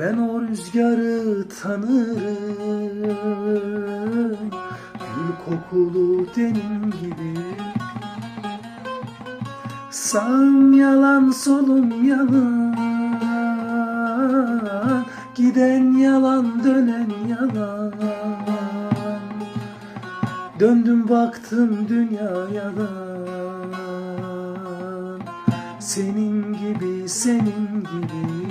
Ben o rüzgarı tanırım. Gül kokulu tenin gibi. Sağım yalan solum yalan. Giden yalan dönen yalan. Döndüm baktım dünya yalan. Senin gibi senin gibi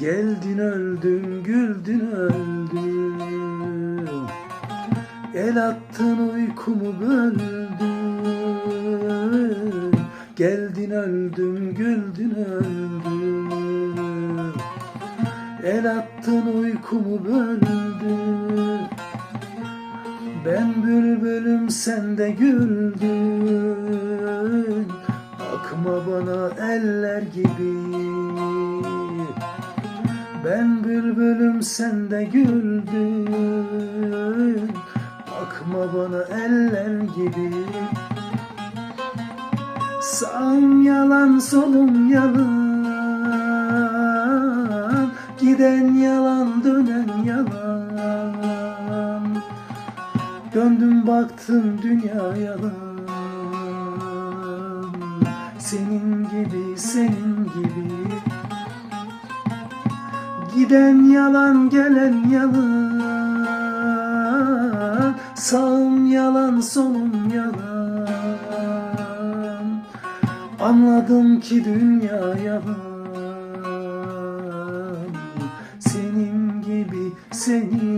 Geldin öldün güldün öldün. El attın uykumu böldün. Geldin öldün güldün öldün. El attın uykumu böldün. Ben bülbülüm sen de güldün. Bakma bana eller gibi ben bülbülüm sen de güldün Bakma bana eller gibi. Sağım yalan solum yalan. Giden yalan dönen yalan. Döndüm baktım dünya yalan. Senin gibi senin gibi Giden yalan gelen yalan. Sağım yalan solum yalan. Anladım ki dünya yalan Senin gibi senin